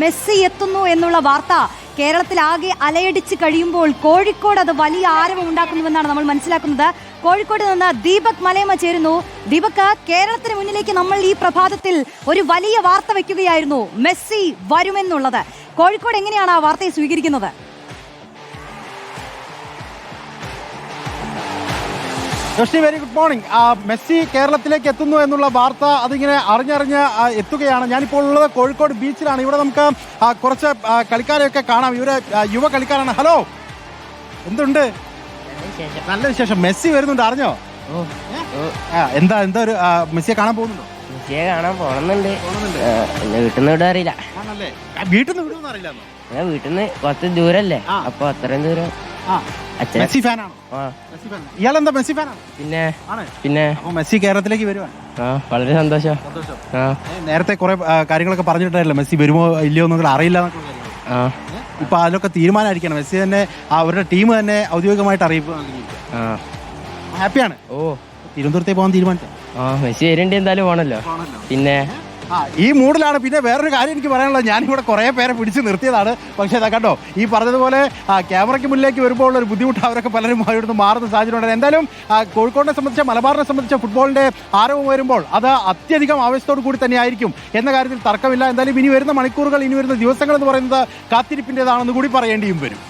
Messi എത്തുന്നു എന്നുള്ള വാർത്ത കേരളത്തിൽ ആകെ അലയടിച്ച് കഴിയുമ്പോൾ കോഴിക്കോട് അത് വലിയ ആരവം ഉണ്ടാക്കുന്നുവെന്നാണ് നമ്മൾ മനസ്സിലാക്കുന്നത്. കോഴിക്കോട് നിന്ന് ദീപക് മലയമ ചേരുന്നു. ദീപക് കേരളത്തിന് മുന്നിലേക്ക് നമ്മൾ ഈ പ്രഭാതത്തിൽ ഒരു വലിയ വാർത്ത വെക്കുകയായിരുന്നു. മെസ്സി വരുമെന്നുള്ളത്. കോഴിക്കോട് എങ്ങനെയാണ് ആ വാർത്തയെ സ്വീകരിക്കുന്നത്? Joshi very good morning Messi കേരളത്തിലേക്ക് എത്തുന്നു എന്നുള്ള വാർത്ത അതിങ്ങനെ അറിഞ്ഞറിഞ്ഞ് എത്തുകയാണ്. ഞാനിപ്പോൾ ഉള്ളത് കോഴിക്കോട് ബീച്ചിലാണ്. ഇവിടെ നമുക്ക് കുറച്ച് കളിക്കാരെയൊക്കെ കാണാം. ഇവർ യുവ കളിക്കാരാണ്. ഹലോ? എന്തുണ്ട്? നല്ല വിശേഷം. മെസ്സി വരുന്നുണ്ട്. അറിഞ്ഞോ? എന്താ എന്താ ഒരു മെസ്സിയെ കാണാൻ പോകുന്നുണ്ടോ? മെസ്സിയെ കാണാൻ വീട്ടിൽ നിന്ന് വിടാൻ അറിയില്ല. വീട്ടിൽ നിന്ന് അറിയില്ല വീട്ടിൽ നിന്ന് കുറച്ച് ദൂരല്ലേ. അപ്പൊ അത്രയും ദൂരം. മെസ്സി ഫാനാണോ? ആ. മെസ്സി ഫാനാണ് ഇയാളെന്താ മെസ്സി ഫാനാണ്? പിന്നെ പിന്നെ. അപ്പൊ മെസ്സി കേരളത്തിലേക്ക് വരുവാണ് വളരെ സന്തോഷം. നേരത്തെ കുറെ കാര്യങ്ങളൊക്കെ പറഞ്ഞിട്ടായിരുന്നല്ലോ മെസ്സി വരുമോ ഇല്ലയോ എന്നൊക്കെ അറിയില്ല ഇപ്പൊ അതിലൊക്കെ തീരുമാനമായിരിക്കണം. മെസ്സി തന്നെ അവരുടെ ടീം തന്നെ ഔദ്യോഗികമായിട്ട് അറിയിപ്പ് ഹാപ്പിയാണ്. ഓ. തിരുവനന്തപുരത്തേക്ക് പോകാൻ തീരുമാനിച്ചു? മെസ്സി വരുന്നുണ്ട് എന്തായാലും പോണല്ലോ. പിന്നെ ഈ മൂഡിലാണ് പിന്നെ വേറൊരു കാര്യം എനിക്ക് പറയാനുള്ളത്. ഞാനിവിടെ കുറേ പേരെ പിടിച്ച് നിർത്തിയതാണ്. പക്ഷേ അതാ കണ്ടോ? ഈ പറഞ്ഞതുപോലെ ക്യാമറയ്ക്ക് മുന്നിലേക്ക് വരുമ്പോൾ ഉള്ള ഒരു ബുദ്ധിമുട്ട് അവരൊക്കെ പലരും ഇവിടുന്ന് മാറുന്ന സാഹചര്യം ഉണ്ടായിരുന്നു എന്തായാലും കോഴിക്കോടിനെ സംബന്ധിച്ച മലബാറിനെ സംബന്ധിച്ച ഫുട്ബോളിന്റെ ആരവം വരുമ്പോൾ അത് അത്യധികം ആവേശത്തോടു കൂടി തന്നെയായിരിക്കും എന്ന കാര്യത്തിൽ തർക്കമില്ല. എന്തായാലും ഇനി വരുന്ന മണിക്കൂറുകൾ ഇനി വരുന്ന ദിവസങ്ങൾ എന്ന് പറയുന്നത് കാത്തിരിപ്പിന്റെതാണെന്ന് കൂടി പറയേണ്ടിയും വരും.